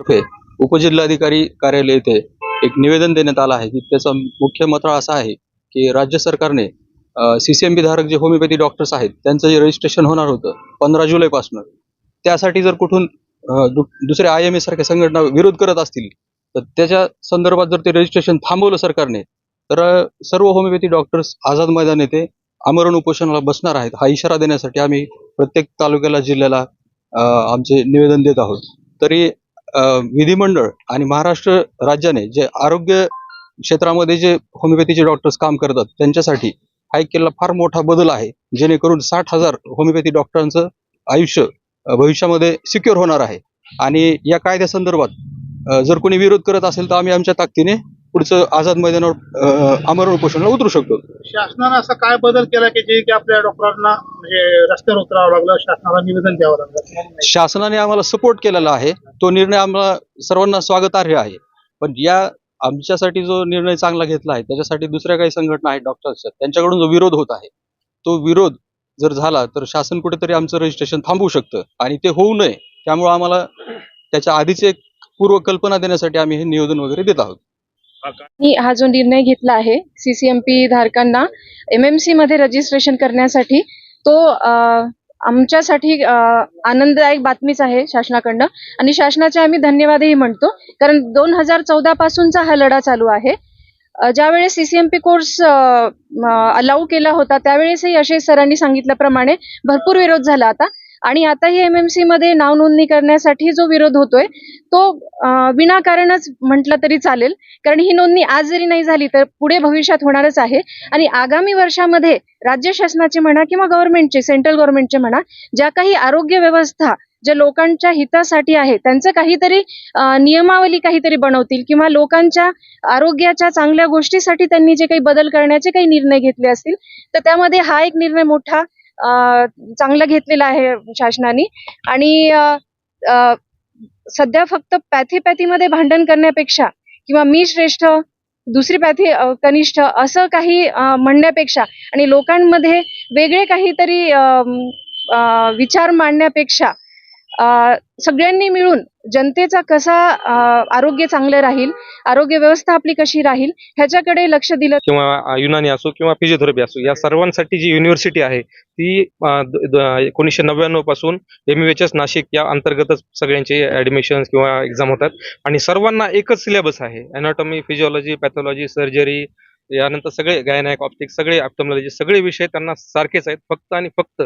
तर्फे उपजिल्हाधिकारी कार्यालय येथे एक निवेदन देण्यात आलं आहे की त्याचा मुख्य मत्र असा आहे की राज्य सरकारने सीसीएमबी धारक जे होमिओपॅथी डॉक्टर्स आहेत त्यांचं जे रजिस्ट्रेशन होणार होतं पंधरा जुलैपासून त्यासाठी जर कुठून दुसऱ्या आय एम ए सारख्या संघटना विरोध करत असतील तर त्याच्या संदर्भात जर ते रजिस्ट्रेशन थांबवलं सरकारने तर सर्व होमिओपॅथी डॉक्टर्स आझाद मैदान येथे आमरण उपोषणाला बसणार आहेत हा इशारा देण्यासाठी आम्ही प्रत्येक तालुक्याला जिल्ह्याला आमचे निवेदन देत आहोत. तरी विधिमंडळ आणि महाराष्ट्र राज्याने जे आरोग्य क्षेत्रामध्ये जे होमिओपॅथीचे डॉक्टर्स काम करतात त्यांच्यासाठी हा एक केलेला फार मोठा बदल आहे. जेणेकरून साठ हजार होमिओपॅथी डॉक्टरांचं आयुष्य भविष्यामध्ये सिक्युअर होणार आहे. आणि या कायद्यासंदर्भात जर कोणी विरोध करत असेल तर आम्ही आमच्या ताकदीने पुढचं आझाद मैदानावर अ, आमरण उपोषणाला उतरू शकतो. शासनानं असा काय बदल केला की जे की आपल्या डॉक्टरांना म्हणजे रस्त्यावर उतरावं लागलं शासनाला निवेदन द्यावं लागलं? शासनाने आम्हाला सपोर्ट केलेला आहे. तो निर्णय आम्हाला सर्वांना स्वागतार्ह आहे. पण या आमच्यासाठी जो निर्णय चांगला घेतला आहे त्याच्यासाठी दुसऱ्या काही संघटना आहेत डॉक्टर्सच्या त्यांच्याकडून जो विरोध होत आहे तो विरोध जर झाला तर शासन कुठेतरी आमचं रजिस्ट्रेशन थांबवू शकतं. आणि ते होऊ नये त्यामुळे आम्हाला त्याच्या आधीच एक पूर्व कल्पना देण्यासाठी आम्ही हे निवेदन वगैरे देत आहोत. मी हा जो निर्णय घेतला आहे सीसीएमपी धारकांना एमएमसी मध्ये रजिस्ट्रेशन करण्यासाठी तो आमच्यासाठी आनंददायक बातमीच आहे शासनाकडनं. आणि शासनाचे आम्ही धन्यवादही म्हणतो कारण दोन हजार चौदा पासूनचा हा लढा चालू आहे. ज्यावेळेस सीसीएमपी कोर्स अलाऊ केला होता त्यावेळेसही असे सरांनी सांगितल्याप्रमाणे भरपूर विरोध झाला आता आणि आता ही एमएमसी मध्ये नाव नोंदणी करण्यासाठी जो विरोध होतोय तो विनाकारणच म्हटलं तरी चालेल. कारण ही नोंदणी आज जरी नाही झाली तर पुढे भविष्यात होणारच आहे. आणि आगामी वर्षामध्ये राज्य शासनाचे म्हणा किंवा गव्हर्नमेंटचे सेंट्रल गव्हर्नमेंटचे म्हणा ज्या काही आरोग्य व्यवस्था ज्या लोकांच्या हितासाठी आहे त्यांचं काहीतरी नियमावली काहीतरी बनवतील किंवा लोकांच्या आरोग्याच्या चांगल्या गोष्टीसाठी त्यांनी जे काही बदल करण्याचे काही निर्णय घेतले असतील तर त्यामध्ये हा एक निर्णय मोठा चांगलं घेतलेलं आहे शासनाने. आणि सध्या फक्त पॅथीपॅथीमध्ये भांडण करण्यापेक्षा किंवा मी श्रेष्ठ दुसरी पॅथी कनिष्ठ असं काही म्हणण्यापेक्षा आणि लोकांमध्ये वेगळे काहीतरी अ, विचार मांडण्यापेक्षा सगळ्यांनी मिळून जनतेचा कसा आरोग्य चांगलं राहील आरोग्य व्यवस्था आपली कशी राहील ह्याच्याकडे लक्ष दिलं किंवा युनानी असो किंवा फिजिओथेरपी असो या सर्वांसाठी जी युनिव्हर्सिटी आहे ती एकोणीसशे नव्याण्णवपासून एम एच नाशिक या अंतर्गतच सगळ्यांचे ऍडमिशन किंवा एक्झाम होतात. आणि सर्वांना एकच सिलेबस आहे अनाटॉमी फिजिओलॉजी पॅथॉलॉजी सर्जरी यानंतर सगळे गायनायक ऑप्टिक सगळे ऑप्टोमॉलॉजी सगळे विषय त्यांना सारखेच आहेत फक्त आणि फक्त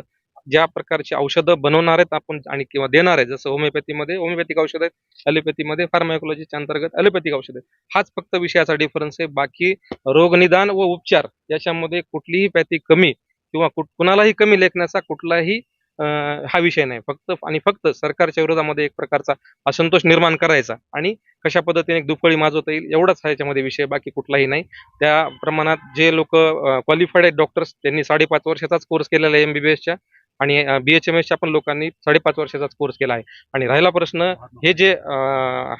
ज्या प्रकारची औषधं बनवणार आहेत आपण आणि किंवा देणार आहे जसं होमिओपॅथीमध्ये होमिओपॅथिक औषध आहेत ॲलोपॅथीमध्ये फार्मायकोलॉजीच्या अंतर्गत ॲलोपॅथिक औषध आहेत. हाच फक्त विषयाचा डिफरन्स आहे. बाकी रोगनिदान व उपचार याच्यामध्ये कुठलीही पॅथी कमी किंवा कुठ- कुणालाही कमी लेखण्याचा कुठलाही हा विषय नाही. फक्त आणि फक्त सरकारच्या विरोधामध्ये एक प्रकारचा असंतोष निर्माण करायचा आणि कशा पद्धतीने एक दुफळी माजवता येईल एवढाच हा याच्यामध्ये विषय बाकी कुठलाही नाही. त्या प्रमाणात जे लोक क्वालिफाईड आहेत डॉक्टर्स त्यांनी साडेपाच वर्षाचाच कोर्स केलेला आहे एमबीबीएसच्या आणि बी एच एम एसच्या पण लोकांनी साडेपाच वर्षाचाच कोर्स केला आहे. आणि राहिला प्रश्न हे जे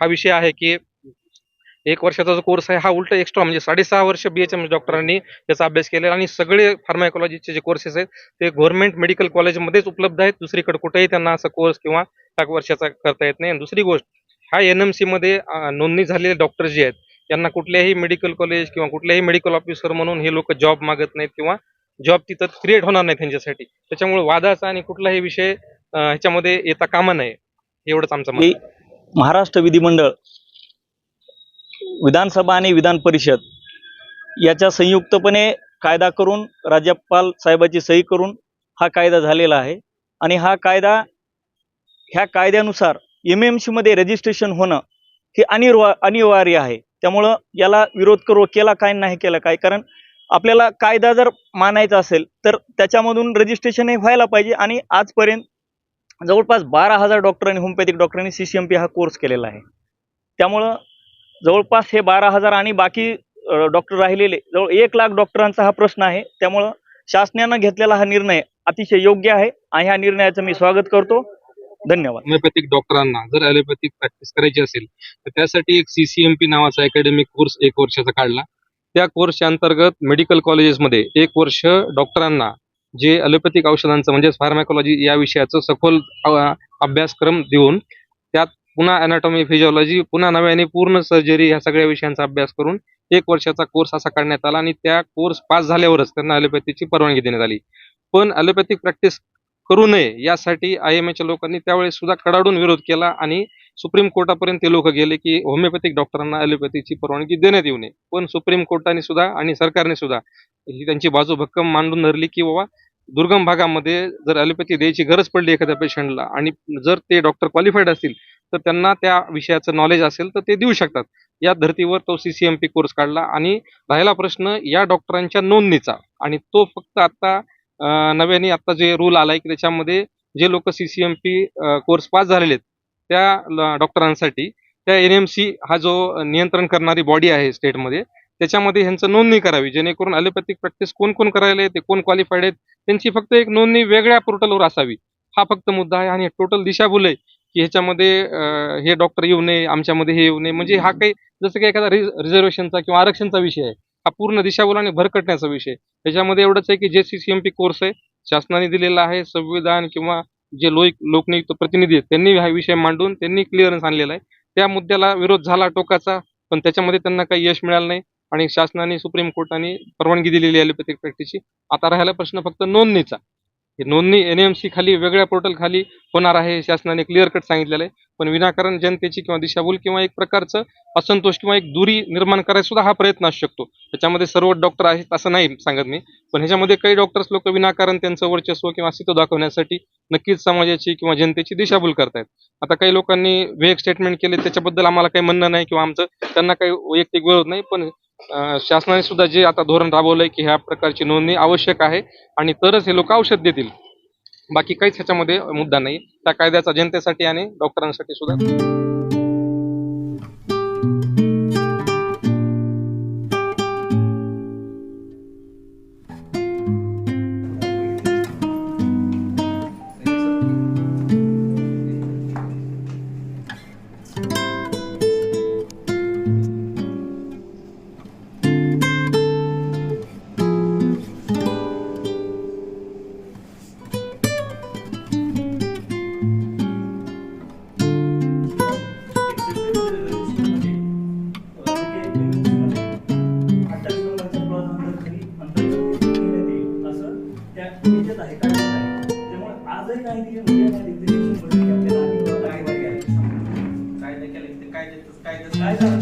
हा विषय आहे की एक वर्षाचा जो कोर्स आहे हा उलट एक्स्ट्रा म्हणजे साडेसहा वर्ष बी एच एम एस डॉक्टरांनी त्याचा अभ्यास केला आणि सगळे फार्मायकॉलॉजीचे जे कोर्सेस आहेत ते गव्हर्नमेंट मेडिकल कॉलेजमध्येच उपलब्ध आहेत. दुसरीकडे कुठेही त्यांना असा कोर्स किंवा एक वर्षाचा करता येत नाही. आणि दुसरी गोष्ट हा एन एम सीमध्ये नोंदणी झालेले डॉक्टर जे आहेत त्यांना कुठल्याही मेडिकल कॉलेज किंवा कुठल्याही मेडिकल ऑफिसर म्हणून हे लोक जॉब मागत नाहीत किंवा जॉब तिथं क्रिएट होणार नाही त्यांच्यासाठी. त्याच्यामुळे वादाचा आणि कुठलाही विषय ह्याच्यामध्ये येता कामा नये एवढंच आमचं मत. आहे. महाराष्ट्र विधिमंडळ विधानसभा आणि विधान परिषद याच्या संयुक्तपणे कायदा करून राज्यपाल साहेबाची सही करून हा कायदा झालेला आहे. आणि हा कायदा ह्या कायद्यानुसार एम एममध्ये रजिस्ट्रेशन होणं हे अनिर्वा अनिवार्य आहे. त्यामुळं याला विरोध करू केला काय नाही केला काय? कारण आपल्याला कायदा जर मानायचा असेल तर त्याच्यामधून रजिस्ट्रेशन हे व्हायला पाहिजे आणि आजपर्यंत जवळपास बारा हजार डॉक्टरांनी होमिओपॅथिक डॉक्टरांनी सी सी एम पी हा कोर्स केलेला आहे. त्यामुळं जवळपास हे बारा हजार आणि बाकी डॉक्टर राहिलेले जवळ एक लाख डॉक्टरांचा हा प्रश्न आहे. त्यामुळं शासनानं घेतलेला हा निर्णय अतिशय योग्य आहे आणि ह्या निर्णयाचं मी स्वागत करतो. धन्यवाद. होमिओपॅथिक डॉक्टरांना जर ॲलोपॅथिक प्रॅक्टिस करायची असेल तर त्यासाठी एक सीसीएमपी नावाचा अकॅडमिक कोर्स एक वर्षाचा काढला. त्या कोर्सच्या अंतर्गत मेडिकल कॉलेजेसमध्ये एक वर्ष डॉक्टरांना जे अलोपॅथिक औषधांचं म्हणजे फार्मॅकॉलॉजी या विषयाचं सखोल अभ्यासक्रम देऊन त्यात पुन्हा अनाटॉमी फिजिओलॉजी पुन्हा नव्याने पूर्ण सर्जरी ह्या सगळ्या विषयांचा अभ्यास करून एक वर्षाचा कोर्स असा काढण्यात आला आणि त्या कोर्स पास झाल्यावरच त्यांना अलोपॅथीची परवानगी देण्यात आली. पण अलोपॅथिक प्रॅक्टिस करू नये यासाठी आय एम एच्या लोकांनी त्यावेळेस सुद्धा कडाडून विरोध केला आणि सुप्रीम कोर्टापर्यंत ते लोक गेले की होमिओपॅथिक डॉक्टरांना ॲलोपॅथीची परवानगी देण्यात येऊ नये. पण सुप्रीम कोर्टाने सुद्धा आणि सरकारने सुद्धा ही त्यांची बाजू भक्कम मांडून धरली की बाबा दुर्गम भागामध्ये जर ॲलोपॅथी द्यायची गरज पडली एखाद्या पेशंटला आणि जर ते डॉक्टर क्वालिफाईड असतील तर त्यांना त्या विषयाचं नॉलेज असेल तर ते देऊ शकतात. या धर्तीवर तो C C M P course काढला आणि राहिला प्रश्न या डॉक्टरांच्या नोंदणीचा. आणि तो फक्त आता नव्याने आता जे रूल आलाय की त्याच्यामध्ये जे लोक C C M P course pass झालेले आहेत त्या डॉक्टरांसाठी त्या एन एम सी हा जो नियंत्रण करणारी बॉडी आहे स्टेटमध्ये त्याच्यामध्ये ह्यांचं नोंदणी करावी. जेणेकरून अलोपॅथिक प्रॅक्टिस कोण कोण करायला येते कोण क्वालिफाईड आहेत त्यांची फक्त एक नोंदणी वेगळ्या पोर्टलवर असावी. हा फक्त मुद्दा आहे आणि टोटल दिशाभूल आहे की ह्याच्यामध्ये हे डॉक्टर येऊ नये आमच्यामध्ये हे येऊ नये. म्हणजे हा काही जसं की एखादा रिझर्वेशनचा किंवा आरक्षणचा विषय आहे हा पूर्ण दिशाभूल आणि भरकटण्याचा विषय त्याच्यामध्ये एवढंच आहे की जे C C M P course आहे शासनाने दिलेला आहे संविधान किंवा जे लोक लोकनियुक्त प्रतिनिधी आहेत त्यांनी हा विषय मांडून त्यांनी क्लिअरन्स आणलेला आहे. त्या मुद्द्याला विरोध झाला टोकाचा पण त्याच्यामध्ये त्यांना काही यश मिळालं नाही आणि शासनाने सुप्रीम कोर्टाने परवानगी दिलेली आहे ॲलोपॅथिक प्रॅक्टिसची. आता राहिला प्रश्न फक्त नोंदणीचा. नोंदणी एन एम सी खाली वेगळ्या पोर्टल खाली होणार आहे हे शासनाने क्लिअर कट सांगितलेलं आहे. पण विनाकारण जनतेची किंवा दिशाभूल किंवा एक प्रकारचं असंतोष किंवा एक दुरी निर्माण करायचा सुद्धा हा प्रयत्न असू शकतो. त्याच्यामध्ये सर्व डॉक्टर आहेत असं नाही सांगत मी. पण ह्याच्यामध्ये काही डॉक्टर्स लोक विनाकारण त्यांचं वर्चस्व किंवा अस्तित्व दाखवण्यासाठी नक्कीच समाजाची किंवा जनतेची दिशाभूल करतायत. आता काही लोकांनी वेग स्टेटमेंट केले त्याच्याबद्दल आम्हाला काही म्हणणं नाही किंवा आमचं त्यांना काही वैयक्तिक विरोध नाही पण शासनाने सुद्धा जे आता धोरण राबवलंय की ह्या प्रकारची नोंदणी आवश्यक आहे आणि तरच हे लोक औषध देतील. बाकी काहीच ह्याच्यामध्ये मुद्दा नाही त्या कायद्याचा जनतेसाठी आणि डॉक्टरांसाठी सुद्धा. कायदा केला की ते कायद्यातच कायदा